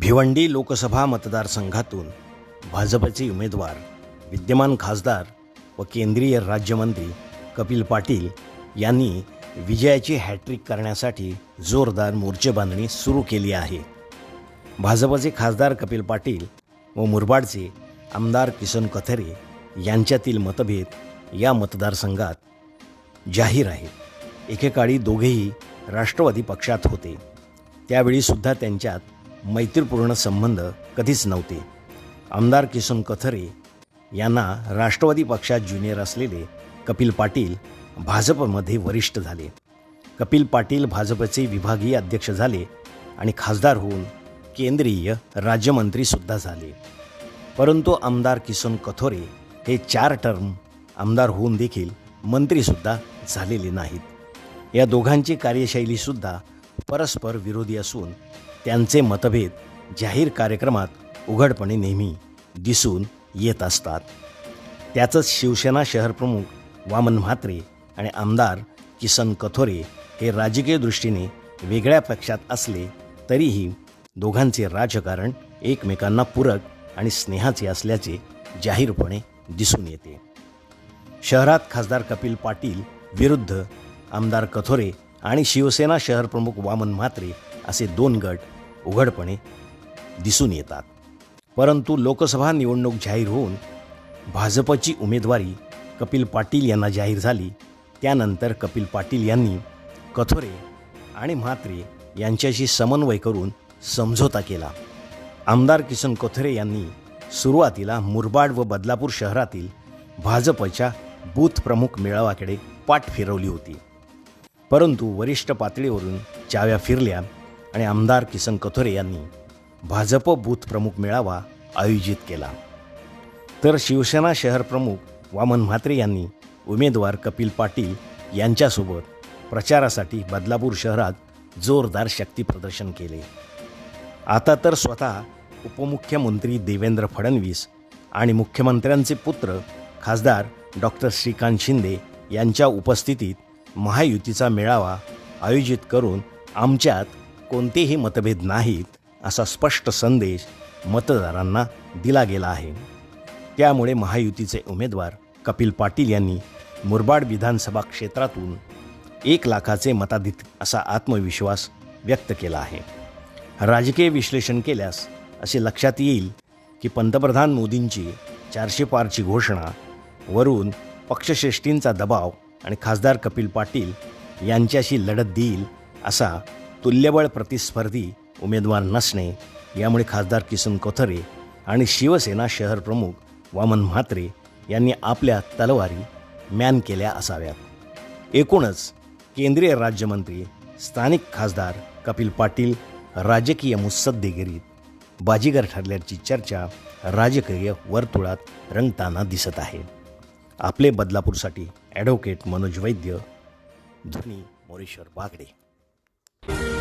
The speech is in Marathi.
भिवंडी लोकसभा मतदारसंघातून भाजपचे उमेदवार विद्यमान खासदार व केंद्रीय राज्यमंत्री कपिल पाटील यांनी विजयाची हॅट्रिक करण्यासाठी जोरदार मोर्चे बांधणी सुरू केली आहे. भाजपचे खासदार कपिल पाटील व मुरबाडचे आमदार किसन कथरे यांच्यातील मतभेद या मतदारसंघात जाहीर आहे एकेकाळी दोघेही राष्ट्रवादी पक्षात होते. त्यावेळीसुद्धा त्यांच्यात मैत्रीपूर्ण संबंध कधीच नव्हते. आमदार किसन कथरे यांना राष्ट्रवादी पक्षात ज्युनियर असलेले कपिल पाटील भाजपमध्ये वरिष्ठ झाले. कपिल पाटील भाजपचे विभागीय अध्यक्ष झाले आणि खासदार होऊन केंद्रीय राज्यमंत्रीसुद्धा झाले. परंतु आमदार किसन कथोरे हे चार टर्म आमदार होऊन देखील मंत्रीसुद्धा झालेले नाहीत. या दोघांची कार्यशैलीसुद्धा परस्पर विरोधी असून त्यांचे मतभेद जाहीर कार्यक्रमात उघडपणे नेहमी दिसून येत असतात. त्याचंच शिवसेना शहरप्रमुख वामन म्हात्रे आणि आमदार किसन कथोरे हे राजकीय दृष्टीने वेगळ्या पक्षात असले तरीही दोघांचे राजकारण एकमेकांना पूरक आणि स्नेहाचे असल्याचे जाहीरपणे दिसून येते. शहरात खासदार कपिल पाटील विरुद्ध आमदार कथोरे आणि शिवसेना शहरप्रमुख वामन म्हात्रे असे दोन गट उघडपणे दिसून येतात. परंतु लोकसभा निवडणूक जाहीर होऊन भाजपची उमेदवारी कपिल पाटील यांना जाहीर झाली. त्यानंतर कपिल पाटील यांनी कथोरे आणि म्हात्रे यांच्याशी समन्वय करून समझोता केला. आमदार किसन कोथरे यांनी सुरुवातीला मुरबाड व बदलापूर शहरातील भाजपच्या बूथ प्रमुख मेळाव्याकडे पाठ फिरवली होती. परंतु वरिष्ठ पातळीवरून चाव्या फिरल्या. आणि आमदार किसन कथोरे यांनी भाजप बूथ प्रमुख मेळावा आयोजित केला. तर शिवसेना शहर प्रमुख वामन म्हात्रे यांनी उमेदवार कपिल पाटील यांच्यासोबत प्रचारासाठी बदलापूर शहरात जोरदार शक्तीप्रदर्शन केले. आता तर स्वतः उपमुख्यमंत्री देवेंद्र फडणवीस आणि मुख्यमंत्र्यांचे पुत्र खासदार डॉक्टर श्रीकांत शिंदे यांच्या उपस्थितीत महायुतीचा मेळावा आयोजित करून आमच्यात कोणतेही मतभेद नाहीत असा स्पष्ट संदेश मतदारांना दिला गेला आहे. त्यामुळे महायुतीचे उमेदवार कपिल पाटील यांनी मुरबाड विधानसभा क्षेत्रातून एक लाखाचे मताधिक असा आत्मविश्वास व्यक्त केला आहे. राजकीय विश्लेषण केल्यास असे लक्षात येईल की पंतप्रधान मोदींची चारशे पारची घोषणा वरून पक्षश्रेष्ठींचा दबाव आणि खासदार कपिल पाटील यांच्याशी लढत देईल असा तुल्यबळ प्रतिस्पर्धी उमेदवार नसणे यामुळे खासदार किसन कोथरे आणि शिवसेना शहर प्रमुख वामन म्हात्रे यांनी आपल्या तलवारी मॅन केल्या असाव्यात. एकूणच केंद्रीय राज्यमंत्री स्थानिक खासदार कपिल पाटील राजकीय मुसद्देगिरीत बाजीगर ठरल्याची चर्चा राजकीय वर्तुळात रंगताना दिसत आहे. आपले बदलापूरसाठी ॲडव्होकेट मनोज वैद्य ध्वनी मोरेश्वर Thank you.